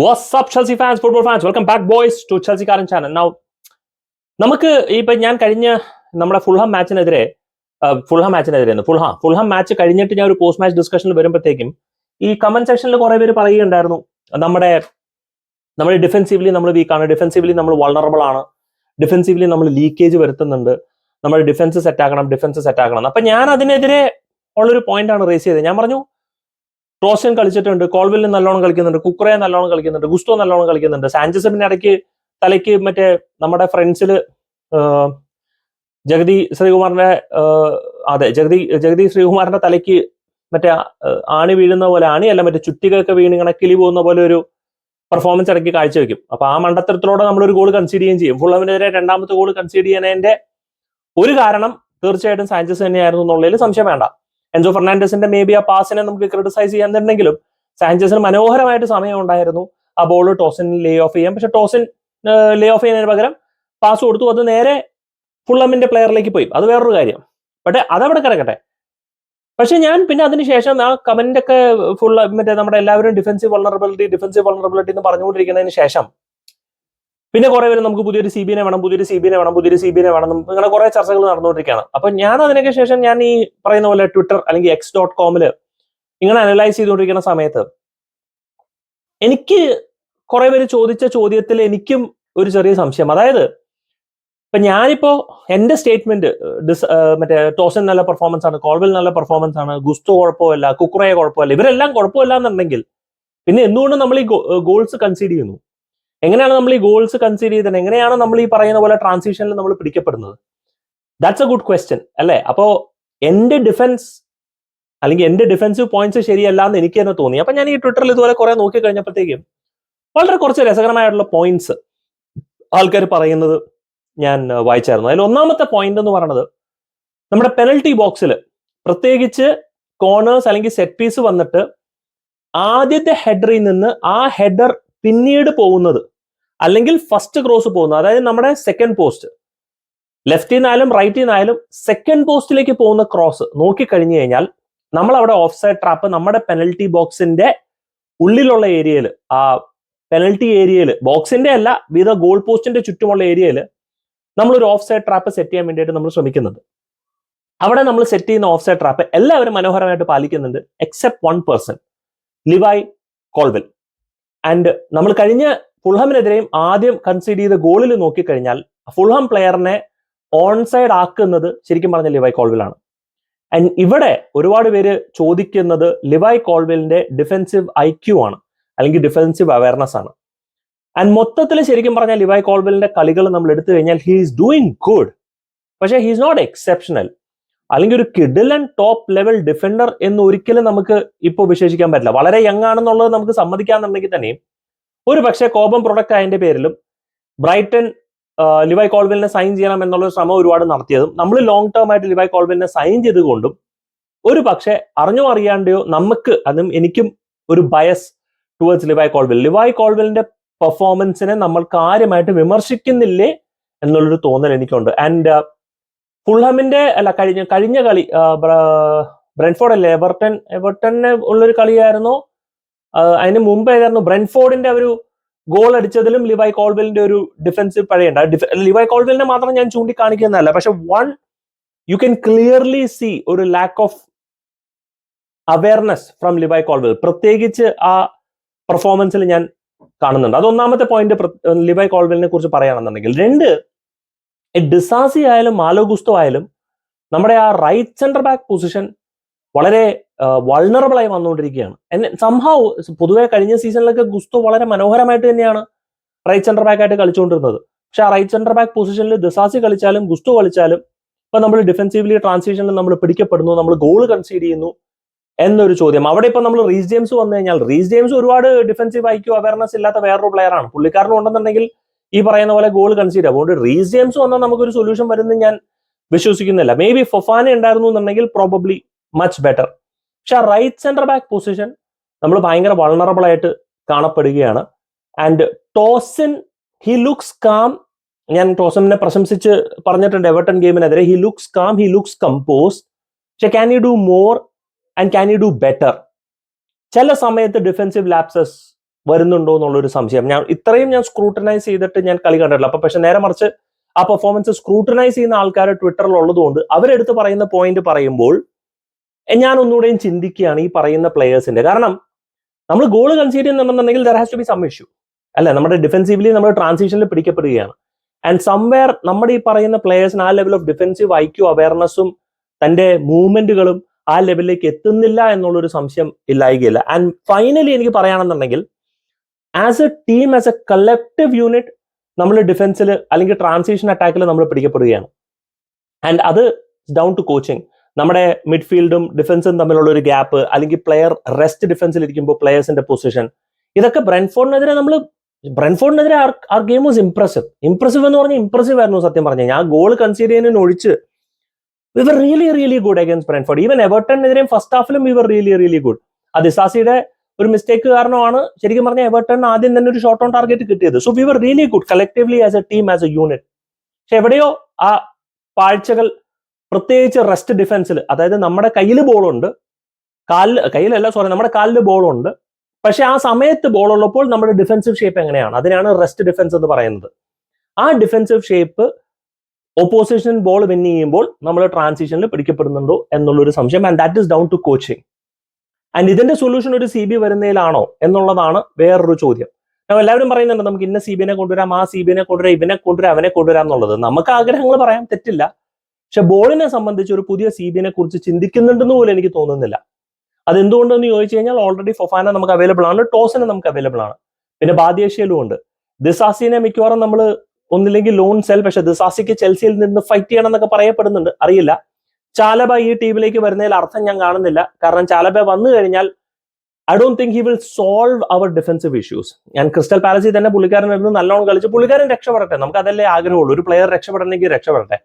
What's up Chelsea fans football fans welcome back boys to Chelsea കാരൻ channel now നമുക്ക് ഇപ്പൊ ഞാൻ കഴിഞ്ഞ നമ്മുടെ ഫുൾഹാം മാച്ചിനെതിരെ ഫുൾഹാം മാച്ചിനെതിരെ ഫുൾഹാം ഫുൾഹാം മാച്ച് കഴിഞ്ഞിട്ട് ഞാൻ ഒരു പോസ്റ്റ് മാച്ച് ഡിസ്കഷനിൽ വരുമ്പോഴത്തേക്കും ഈ കമന്റ് സെക്ഷനിൽ കുറെ പേര് പറയുകയുണ്ടായിരുന്നു. നമ്മുടെ നമ്മൾ ഡിഫെൻസീവ്ലി നമ്മൾ വീക്കാണ് ഡിഫെൻസീവ്ലി നമ്മൾ വൾണറബിൾ ആണ് ഡിഫെൻസീവ്ലി നമ്മൾ ലീക്കേജ് വരുത്തുന്നുണ്ട് നമ്മൾ ഡിഫെൻസ് സെറ്റ് ആക്കണം ഡിഫെൻസ് സെറ്റ് ആക്കണം. അപ്പൊ ഞാൻ അതിനെതിരെ ഉള്ളൊരു പോയിന്റ് ആണ് റേസ് ചെയ്തത്. ഞാൻ പറഞ്ഞു ടോസൻ കളിച്ചിട്ടുണ്ട് കോൾവില്ലിൻ നല്ലോണം കളിക്കുന്നുണ്ട് കുക്കുറയെ നല്ലോണം കളിക്കുന്നുണ്ട് ഗുസ്തോ നല്ലോണം കളിക്കുന്നുണ്ട്. സാഞ്ചസ് പിന്നെ ഇടയ്ക്ക് തലയ്ക്ക് മറ്റേ നമ്മുടെ ഫ്രണ്ട്സിൽ ജഗതി ശ്രീകുമാറിന്റെ അതെ ജഗതി ജഗതി ശ്രീകുമാറിന്റെ തലയ്ക്ക് മറ്റേ ആണി വീഴുന്ന പോലെ ആണി അല്ല മറ്റേ ചുറ്റികൾക്ക് വീണ് ഇങ്ങനെ കിളി പോകുന്ന പോലെ ഒരു പെർഫോമൻസ് ഇടയ്ക്ക് കാഴ്ചവെക്കും. അപ്പൊ ആ മണ്ടത്തരത്തിലൂടെ നമ്മൾ ഒരു ഗോൾ കൺസീഡ് ചെയ്യുകയും ചെയ്യും. ഫുള്ളമിനെതിരെ രണ്ടാമത്തെ ഗോൾ കൺസീഡ് ചെയ്യുന്നതിന്റെ ഒരു കാരണം തീർച്ചയായിട്ടും സാഞ്ചസ് തന്നെയായിരുന്നു എന്നുള്ളതിൽ സംശയം വേണ്ട. എൻസോ ഫെർണാണ്ടസിന്റെ മേ ബി ആ പാസിനെ നമുക്ക് ക്രിട്ടിസൈസ് ചെയ്യാന്നുണ്ടെങ്കിലും സാഞ്ചസിന് മനോഹരമായിട്ട് സമയം ഉണ്ടായിരുന്നു. ആ ബോൾ ടോസിൻ ലേ ഓഫ് ചെയ്യാം പക്ഷെ ടോസിൻ ലേ ഓഫ് ചെയ്യുന്നതിന് പകരം പാസ് കൊടുത്തു. അത് നേരെ ഫുള്ളമിന്റെ പ്ലെയറിലേക്ക് പോയി. അത് വേറൊരു കാര്യം. പക്ഷെ അതവിടെ കിടക്കട്ടെ. പക്ഷെ ഞാൻ പിന്നെ അതിനുശേഷം ആ കമന്റൊക്കെ ഫുൾ മറ്റേ നമ്മുടെ എല്ലാവരും ഡിഫൻസീവ് വൾണറബിലിറ്റി ഡിഫൻസീവ് വൾണറബിലിറ്റി എന്ന് പറഞ്ഞുകൊണ്ടിരിക്കുന്നതിന് ശേഷം പിന്നെ കുറെ പേര് നമുക്ക് പുതിയൊരു സി ബിനെ വേണം പുതിയൊരു സി ബിനെ വേണം പുതിയൊരു സി ബിനെ വേണം ഇങ്ങനെ കുറെ ചർച്ചകൾ നടന്നുകൊണ്ടിരിക്കുകയാണ്. അപ്പൊ ഞാൻ അതിനൊക്കെ ശേഷം ഞാൻ ഈ പറയുന്ന പോലെ ട്വിറ്റർ അല്ലെങ്കിൽ എക്സ് ഡോട്ട് കോമിൽ ഇങ്ങനെ അനലൈസ് ചെയ്തുകൊണ്ടിരിക്കുന്ന സമയത്ത് എനിക്ക് കുറെ പേര് ചോദിച്ച ചോദ്യത്തിൽ എനിക്കും ഒരു ചെറിയ സംശയം. അതായത് ഇപ്പൊ ഞാനിപ്പോ എന്റെ സ്റ്റേറ്റ്മെന്റ് ഡിസ് മറ്റേ ടോസൻ നല്ല പെർഫോമൻസ് ആണ് കോൾവെൽ നല്ല പെർഫോമൻസ് ആണ് ഗുസ്തു കുഴപ്പമില്ല കുക്കുറയ കുഴപ്പമില്ല ഇവരെല്ലാം കുഴപ്പമില്ല എന്നുണ്ടെങ്കിൽ പിന്നെ എന്തുകൊണ്ട് നമ്മൾ ഈ ഗോൾസ് കൺസീഡ് ചെയ്യുന്നു? എങ്ങനെയാണ് നമ്മൾ ഈ ഗോൾസ് കൺസീഡ് ചെയ്തത്? എങ്ങനെയാണ് നമ്മൾ ഈ പറയുന്ന പോലെ ട്രാൻസിഷനിൽ നമ്മൾ പിടിക്കപ്പെടുന്നത്? ദാറ്റ്സ് എ ഗുഡ് ക്വസ്റ്റ്യൻ അല്ലേ? അപ്പോ എന്റെ ഡിഫൻസ് അല്ലെങ്കിൽ എന്റെ ഡിഫൻസീവ് പോയിന്റ്സ് ശരിയല്ല എന്ന് എനിക്ക് തന്നെ തോന്നി. അപ്പൊ ഞാൻ ഈ ട്വിറ്ററിൽ ഇതുപോലെ കുറെ നോക്കി കഴിഞ്ഞപ്പോഴത്തേക്കും വളരെ കുറച്ച് രസകരമായിട്ടുള്ള പോയിന്റ്സ് ആൾക്കാർ പറയുന്നത് ഞാൻ വായിച്ചായിരുന്നു. അതിൽ ഒന്നാമത്തെ പോയിന്റ് എന്ന് പറയുന്നത് നമ്മുടെ പെനൽറ്റി ബോക്സിൽ പ്രത്യേകിച്ച് കോർണേഴ്സ് അല്ലെങ്കിൽ സെറ്റ് പീസ് വന്നിട്ട് ആദ്യത്തെ ഹെഡറിൽ നിന്ന് ആ ഹെഡർ പിന്നീട് പോകുന്നത് അല്ലെങ്കിൽ ഫസ്റ്റ് ക്രോസ് പോകുന്നത് അതായത് നമ്മുടെ സെക്കൻഡ് പോസ്റ്റ് ലെഫ്റ്റിൽ നിന്നായാലും റൈറ്റിൽ നിന്നായാലും സെക്കൻഡ് പോസ്റ്റിലേക്ക് പോകുന്ന ക്രോസ് നോക്കിക്കഴിഞ്ഞു കഴിഞ്ഞാൽ നമ്മൾ അവിടെ ഓഫ് സൈഡ് ട്രാപ്പ് നമ്മുടെ പെനൽറ്റി ബോക്സിന്റെ ഉള്ളിലുള്ള ഏരിയയിൽ ആ പെനൽറ്റി ഏരിയയിൽ ബോക്സിന്റെ അല്ല വിധ ഗോൾ പോസ്റ്റിന്റെ ചുറ്റുമുള്ള ഏരിയയിൽ നമ്മളൊരു ഓഫ് സൈഡ് ട്രാപ്പ് സെറ്റ് ചെയ്യാൻ വേണ്ടിയിട്ട് നമ്മൾ ശ്രമിക്കുന്നുണ്ട്. അവിടെ നമ്മൾ സെറ്റ് ചെയ്യുന്ന ഓഫ് സൈഡ് ട്രാപ്പ് എല്ലാവരും മനോഹരമായിട്ട് പാലിക്കുന്നുണ്ട് except one person Levi Colwill and നമ്മൾ കഴിഞ്ഞ ഫുൾഹമിനെതിരെയും ആദ്യം കൺസീഡ് ചെയ്ത ഗോളിൽ നോക്കിക്കഴിഞ്ഞാൽ ഫുൾഹാം പ്ലെയറിനെ ഓൺ സൈഡ് ആക്കുന്നത് ശരിക്കും പറഞ്ഞ ലിവായ് കോൾവിലാണ്. ആൻഡ് ഇവിടെ ഒരുപാട് പേര് ചോദിക്കുന്നത് ലിവായ് കോൾവിലിന്റെ ഡിഫെൻസീവ് ഐ ക്യു ആണ് അല്ലെങ്കിൽ ഡിഫെൻസീവ് അവയർനെസ് ആണ്. ആൻഡ് മൊത്തത്തിൽ ശരിക്കും പറഞ്ഞാൽ ലിവായ് കോൾവിലിന്റെ കളികൾ നമ്മൾ എടുത്തു കഴിഞ്ഞാൽ ഹി ഈസ് ഡൂയിങ് ഗുഡ് പക്ഷേ ഹി ഈസ് നോട്ട് എക്സെപ്ഷണൽ അല്ലെങ്കിൽ ഒരു കിഡിൽ ആൻഡ് ടോപ്പ് ലെവൽ ഡിഫൻഡർ എന്ന് ഒരിക്കലും നമുക്ക് ഇപ്പോൾ വിശേഷിക്കാൻ പറ്റില്ല. വളരെ യങ് ആണെന്നുള്ളത് നമുക്ക് സമ്മതിക്കാന്നുണ്ടെങ്കിൽ തന്നെയും ഒരു പക്ഷേ കോപം പ്രൊഡക്റ്റ് ആയതിന്റെ പേരിലും ബ്രൈറ്റൺ ലിവൈ കോൾവെലിനെ സൈൻ ചെയ്യണം എന്നുള്ള ശ്രമം ഒരുപാട് നടത്തിയതും നമ്മൾ ലോങ് ടേം ആയിട്ട് ലിവൈ കോൾവെലിനെ സൈൻ ചെയ്തുകൊണ്ടും ഒരു പക്ഷേ അറിഞ്ഞോ അറിയാണ്ടയോ നമുക്ക് അതും എനിക്കും ഒരു bias towards Levi Colwill. Levi കോൾവിലിന്റെ പെർഫോമൻസിനെ നമ്മൾ കാര്യമായിട്ട് വിമർശിക്കുന്നില്ലേ എന്നുള്ളൊരു തോന്നൽ എനിക്കുണ്ട്. ആൻഡ് ഫുൾഹമിന്റെ അല്ല കഴിഞ്ഞ കഴിഞ്ഞ കളി ബ്രെൻഫോർഡ് അല്ലേ എവർട്ടൺ എവർട്ടനെ ഉള്ളൊരു കളിയായിരുന്നു? അതിന് മുമ്പ് ഏതായിരുന്നു ബ്രെൻഫോർഡിന്റെ ഒരു ഗോൾ അടിച്ചതിലും ലിവായ് കോൾവെലിന്റെ ഒരു ഡിഫൻസീവ് പഴയുണ്ട്. ലിവായ് കോൾവെലിനെ മാത്രം ഞാൻ ചൂണ്ടിക്കാണിക്കുന്നതല്ല. പക്ഷെ one you can clearly see ഒരു lack of awareness from Levi Colwill. പ്രത്യേകിച്ച് ആ പെർഫോമൻസിൽ ഞാൻ കാണുന്നുണ്ട്. അത് ഒന്നാമത്തെ പോയിന്റ് ലിവായ് കോൾവെലിനെ കുറിച്ച് പറയുകയാണെന്നുണ്ടെങ്കിൽ രണ്ട് ഡിസാസി ആയാലും മാലോ ഗുസ്തോ ആയാലും നമ്മുടെ ആ റൈറ്റ് സെന്റർ ബാക്ക് പൊസിഷൻ വളരെ വൾണറബിൾ ആയി വന്നുകൊണ്ടിരിക്കുകയാണ്. എന്നെ സംഭവം പൊതുവെ കഴിഞ്ഞ സീസണിലൊക്കെ ഗുസ്തു വളരെ മനോഹരമായിട്ട് തന്നെയാണ് റൈറ്റ് സെന്റർ ബാക്ക് ആയിട്ട് കളിച്ചുകൊണ്ടിരുന്നത്. പക്ഷെ ആ റൈറ്റ് സെന്റർ ബാക്ക് പൊസിഷനിൽ ദിസാസി കളിച്ചാലും ഗുസ്തു കളിച്ചാലും ഇപ്പൊ നമ്മൾ ഡിഫൻസീവ്ലി ട്രാൻസിഷനിൽ നമ്മൾ പിടിക്കപ്പെടുന്നു നമ്മൾ ഗോൾ കൺസീഡ് ചെയ്യുന്നു എന്നൊരു ചോദ്യം. അവിടെ ഇപ്പൊ നമ്മൾ റീസ് ജെയിംസ് വന്നു കഴിഞ്ഞാൽ റീസ് ജെയിംസ് ഒരുപാട് ഡിഫൻസീവ് ഐക്യു അവയർനെസ് ഇല്ലാത്ത വേറൊരു പ്ലെയർ ആണ്. പുള്ളിക്കാരനും ഉണ്ടെന്നുണ്ടെങ്കിൽ ഈ പറയുന്ന പോലെ ഗോൾ കൺസീഡ് അതുകൊണ്ട് റീസ് ജെയിംസ് വന്നാൽ നമുക്കൊരു സൊല്യൂഷൻ വരുന്നത് ഞാൻ വിശ്വസിക്കുന്നില്ല. മേ ബി ഫൊഫാന ഉണ്ടായിരുന്നു എന്നുണ്ടെങ്കിൽ പ്രോബബ്ലി മച്ച് ബെറ്റർ പക്ഷെ ആ റൈറ്റ് സെന്റർ ബാക്ക് പൊസിഷൻ നമ്മൾ ഭയങ്കര വൾണറബിൾ ആയിട്ട് കാണപ്പെടുകയാണ്. And Tosin he looks calm ഞാൻ ടോസനെ പ്രശംസിച്ച് പറഞ്ഞിട്ടുണ്ട് Everton ഗെയിമിനെതിരെ he looks calm he looks compose പക്ഷെ can you do more and can you do better ചില സമയത്ത് ഡിഫെൻസീവ് ലാപ്സസ് വരുന്നുണ്ടോ എന്നുള്ളൊരു സംശയം. ഞാൻ ഇത്രയും ഞാൻ സ്ക്രൂട്ടനൈസ് ചെയ്തിട്ട് ഞാൻ കളി കണ്ടിട്ടില്ല. അപ്പൊ പക്ഷെ നേരെ മറിച്ച് ആ പെർഫോമൻസ് സ്ക്രൂട്ടനൈസ് ചെയ്യുന്ന ആൾക്കാർ ട്വിറ്ററിൽ ഉള്ളതുകൊണ്ട് അവരെടുത്ത് പറയുന്ന പോയിന്റ് പറയുമ്പോൾ ഞാൻ ഒന്നുകൂടെയും ചിന്തിക്കുകയാണ് ഈ പറയുന്ന പ്ലേയേഴ്സിന്റെ കാരണം നമ്മൾ goal concede ചെയ്യുന്നുണ്ടെന്നുണ്ടെങ്കിൽ there has to be some issue അല്ല? നമ്മുടെ ഡിഫൻസീവ്ലി നമ്മൾ ട്രാൻസിഷനിൽ പിടിക്കപ്പെടുകയാണ്. ആൻഡ് സംവെയർ നമ്മുടെ ഈ പറയുന്ന പ്ലേയേഴ്സിന് ആ ലെവൽ ഓഫ് ഡിഫെൻസീവ് ഐക്യു അവയർനെസ്സും തന്റെ മൂവ്മെന്റുകളും ആ ലെവലിലേക്ക് എത്തുന്നില്ല എന്നുള്ളൊരു സംശയം ഇല്ലായികയില്ല. ആൻഡ് ഫൈനലി എനിക്ക് പറയുകയാണെന്നുണ്ടെങ്കിൽ as a team as a collective unit നമ്മൾ ഡിഫൻസിൽ അല്ലെങ്കിൽ ട്രാൻസിഷൻ അറ്റാക്കിൽ നമ്മൾ പിടിക്കപ്പെടുകയാണ്. ആൻഡ് അത് ഡൗൺ ടു കോച്ചിങ് നമ്മുടെ മിഡ്ഫീൽഡും ഡിഫൻസും തമ്മിലുള്ള ഒരു ഗ്യാപ്പ് അല്ലെങ്കിൽ പ്ലെയർ റെസ്റ്റ് ഡിഫൻസിൽ ഇരിക്കുമ്പോൾ പ്ലെയേഴ്സിന്റെ പൊസിഷൻ ഇതൊക്കെ ബ്രെൻഫോർഡിനെതിരെ നമ്മൾ ബ്രെൻഫോർഡിനെതിരെ our game was impressive impressive എന്ന് പറഞ്ഞാൽ ഇംപ്രസീവ് ആയിരുന്നു സത്യം പറഞ്ഞു. ഞാൻ ഗോൾ കൺസീഡ് ചെയ്യുന്നതിന് ഒഴിച്ച് we were really really good against Brentford. Even എവർട്ടണിനെതിരെയും first ഹാഫിലും we were really really good അത് ഇസാസിയുടെ ഒരു മിസ്റ്റേക്ക് കാരണമാണ് ശരിക്കും പറഞ്ഞാൽ എവർട്ടൺ ആദ്യം തന്നെ ഒരു ഷോർട്ട് ഓൺ ടാർഗറ്റ് കിട്ടിയത്. So we were really good collectively as a team as a unit പക്ഷെ എവിടെയോ ആ പാഴ്ചകൾ പ്രത്യേകിച്ച് റെസ്റ്റ് ഡിഫൻസിൽ അതായത് നമ്മുടെ കയ്യിൽ ബോളുണ്ട് കാലിൽ കയ്യിലല്ല സോറി നമ്മുടെ കാലിൽ ബോളുണ്ട് പക്ഷെ ആ സമയത്ത് ബോൾ ഉള്ളപ്പോൾ നമ്മുടെ ഡിഫൻസീവ് ഷേപ്പ് എങ്ങനെയാണ്? അതിനാണ് റെസ്റ്റ് ഡിഫൻസ് എന്ന് പറയുന്നത്. ആ defensive shape opposition ball win ചെയ്യുമ്പോൾ നമ്മൾ ട്രാൻസിഷനിൽ പിടിക്കപ്പെടുന്നുണ്ടോ എന്നുള്ളൊരു സംശയം and that is down to coaching and ഇതിന്റെ സൊല്യൂഷൻ ഒരു സി ബി വരുന്നതിലാണോ എന്നുള്ളതാണ് വേറൊരു ചോദ്യം. എല്ലാവരും പറയുന്നുണ്ട് നമുക്ക് ഇന്ന സി ബിനെ കൊണ്ടുവരാം ആ സി ബിനെ കൊണ്ടുവരാം ഇവനെ കൊണ്ടുവരാം അവനെ കൊണ്ടുവരാം എന്നുള്ളത്. നമുക്ക് ആഗ്രഹങ്ങൾ പറയാം തെറ്റില്ല. പക്ഷെ ബോളിനെ സംബന്ധിച്ച് ഒരു പുതിയ സി കുറിച്ച് ചിന്തിക്കുന്നുണ്ടെന്ന് പോലും എനിക്ക് തോന്നുന്നില്ല. അതെന്തുകൊണ്ടെന്ന് ചോദിച്ചു കഴിഞ്ഞാൽ ഓൾറെഡി ഫൊഫാന നമുക്ക് അവൈലബിൾ ആണ് ടോസിന് നമുക്ക് അവൈലബിൾ ആണ്. പിന്നെ ബാദ്യേഷ്യയിലും ഉണ്ട്. ദിസാസിനെ മിക്കവാറും നമ്മൾ ഒന്നില്ലെങ്കിൽ ലോൺ സെൽ പക്ഷെ ദിസാസിക്ക് ചെൽസിയിൽ നിന്ന് ഫൈറ്റ് ചെയ്യണം എന്നൊക്കെ പറയപ്പെടുന്നുണ്ട്. അറിയില്ല. ചാലബ ഈ ടീമിലേക്ക് വരുന്നതിൽ അർത്ഥം ഞാൻ കാണുന്നില്ല. കാരണം ചാലബ വന്നു കഴിഞ്ഞാൽ I don't think he will solve our defensive issues ഞാൻ ക്രിസ്റ്റൽ പാലസിൽ തന്നെ പുള്ളിക്കാരൻ ഇരുന്ന് നല്ലോണം കളിച്ച് പുള്ളിക്കാരൻ രക്ഷപ്പെടട്ടെ. നമുക്ക് അതല്ലേ ആഗ്രഹമുള്ളൂ. ഒരു പ്ലെയർ രക്ഷപ്പെടണമെങ്കിൽ രക്ഷപ്പെടട്ടെ.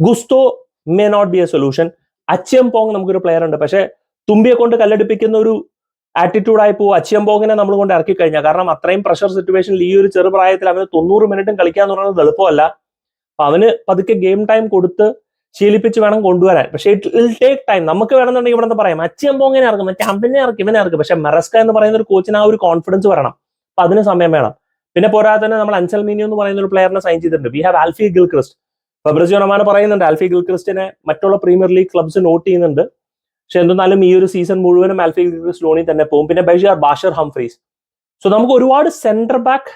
Gusto may not be a solution Acheampong നമുക്കൊരു പ്ലെയർ ഉണ്ട്. പക്ഷെ തുമ്പിയെ കൊണ്ട് കല്ലടിപ്പിക്കുന്ന ഒരു ആറ്റിറ്റ്യൂഡായി പോകും അച്യം പോങ്ങിനെ നമ്മൾ കൊണ്ട് ഇറക്കി കഴിഞ്ഞാൽ. കാരണം അത്രയും പ്രഷർ സിറ്റുവേഷനിൽ ഈ ഒരു ചെറുപ്രായത്തിൽ അവന് തൊണ്ണൂറ് മിനിറ്റും കളിക്കുക എന്ന് പറയുന്നത് എളുപ്പമല്ല. അപ്പൊ അവന് പതുക്കെ ഗെയിം ടൈം കൊടുത്ത് ശീലിപ്പിച്ച് വേണം കൊണ്ടുവരാൻ. പക്ഷേ ഇറ്റ് വിൽ ടേക്ക് ടൈം നമുക്ക് വേണമെന്നുണ്ടെങ്കിൽ ഇവിടെ പറയാം. അച്ഛം പോങ്ങനെ ഇറക്കും. മറ്റേ അവനെ ഇറക്കും ഇവനെ ഇറക്കും. പക്ഷെ മെറസ്ക എന്ന് പറയുന്ന ഒരു കോച്ചിന് ആ ഒരു കോൺഫിഡൻസ് വരണം. അപ്പൊ അതിന് സമയം വേണം. പിന്നെ പോരാതെ തന്നെ നമ്മൾ അഞ്ചൽ മീനിയോ എന്ന് പറയുന്ന ഒരു പ്ലെയറിനെ സൈൻ ചെയ്തിട്ടുണ്ട്. We have Alfie Gilchrist Fabrizio Romano പറയുന്നുണ്ട് ആൽഫി ഗിൽക്രിസ്റ്റിനെ മറ്റുള്ള പ്രീമിയർ ലീഗ് ക്ലബ്സ് നോട്ട് ചെയ്യുന്നുണ്ട്. പക്ഷെ എന്തെന്നാലും ഈ ഒരു സീസൺ മുഴുവനും ആൽഫി ഗിൽക്രിസ്റ്റ് ലോണിൽ തന്നെ പോകും. പിന്നെ ബഷീർ ബാഷർ ഹംഫ്രീസ്. സോ നമുക്ക് ഒരുപാട് സെന്റർ ബാക്ക്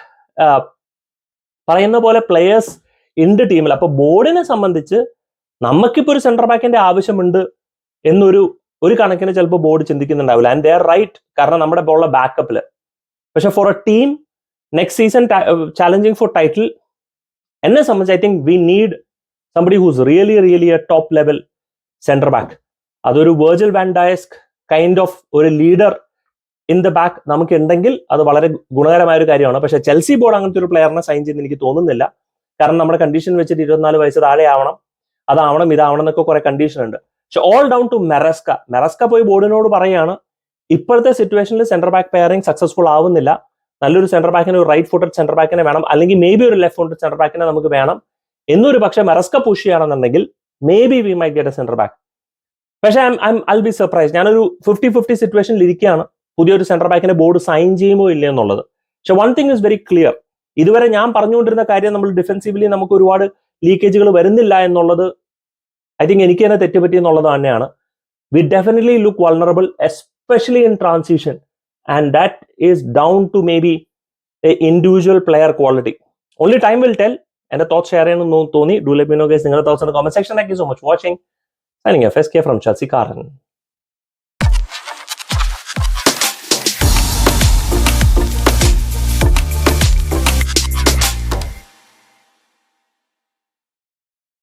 പറയുന്ന പോലെ പ്ലെയേഴ്സ് ഉണ്ട് ടീമിൽ അപ്പൊ ബോർഡിനെ സംബന്ധിച്ച് നമുക്കിപ്പോ ഒരു സെന്റർ ബാക്കിന്റെ ആവശ്യമുണ്ട് എന്നൊരു ഒരു കണക്കിന് ചിലപ്പോൾ ബോർഡ് ചിന്തിക്കുന്നുണ്ടാവില്ല. ആൻഡ് ദേ ആർ റൈറ്റ് കാരണം നമ്മുടെ ഇപ്പോൾ ഉള്ള ബാക്കപ്പിൽ പക്ഷെ for a team next season challenging for title എന്നെ സംബന്ധിച്ച് I think we need somebody who's really really a top level centre back അതൊരു Virgil van Dijk kind of ഒരു ലീഡർ ഇൻ ദ ബാക്ക് നമുക്ക് ഉണ്ടെങ്കിൽ അത് വളരെ ഗുണകരമായ ഒരു കാര്യമാണ്. പക്ഷേ ചെൽസി ബോർഡ് അങ്ങനത്തെ ഒരു പ്ലെയറിനെ സൈൻ ചെയ്യുന്ന എനിക്ക് തോന്നുന്നില്ല. കാരണം നമ്മുടെ കണ്ടീഷൻ വെച്ചിട്ട് ഇരുപത്തിനാല് വയസ്സ് താഴെ ആവണം അതാവണം ഇതാവണം എന്നൊക്കെ കുറെ കണ്ടീഷൻ ഉണ്ട്. പക്ഷെ all down to Maresca Maresca പോയി ബോർഡിനോട് പറയാണ് ഇപ്പോഴത്തെ സിറ്റുവേഷനിൽ സെന്റർ ബാക്ക് പെയറിംഗ് സക്സസ്ഫുൾ ആവുന്നില്ല. നല്ലൊരു സെന്റർ ബാക്കിന് ഒരു റൈറ്റ് ഫുട്ടഡ് സെന്റർ ബാക്കിനെ വേണം അല്ലെങ്കിൽ മേ ബി ഒരു ലെഫ്റ്റ് ഫുട്ടഡ് സെന്റർ ബാക്കിനെ നമുക്ക് വേണം. എന്നൊരു പക്ഷേ Maresca push maybe we might get a centre back പക്ഷേ I I I be surprise ഞാനൊരു ഫിഫ്റ്റി ഫിഫ്റ്റി സിറ്റുവേഷനിൽ ഇരിക്കുകയാണ്. പുതിയൊരു സെന്റർ ബാക്കിന്റെ ബോർഡ് സൈൻ ചെയ്യുമോ ഇല്ലയോ എന്നുള്ളത്. പക്ഷെ one thing is very clear ഇതുവരെ ഞാൻ പറഞ്ഞുകൊണ്ടിരുന്ന കാര്യം നമ്മൾ ഡിഫെൻസീവ്ലി നമുക്ക് ഒരുപാട് ലീക്കേജുകൾ വരുന്നില്ല എന്നുള്ളത് ഐ തിങ്ക് എനിക്ക് തന്നെ തെറ്റുപറ്റി എന്നുള്ളത് തന്നെയാണ്. We definitely look vulnerable especially in transition and that is down to maybe a individual player quality only time will tell എന്റെ തോട്ട് ഷെയർ ചെയ്യണമെന്ന് തോന്നി do let me know guys നിങ്ങളുടെ thoughts comment section thank you so much watching signing F S K from Chelsea കാരൻ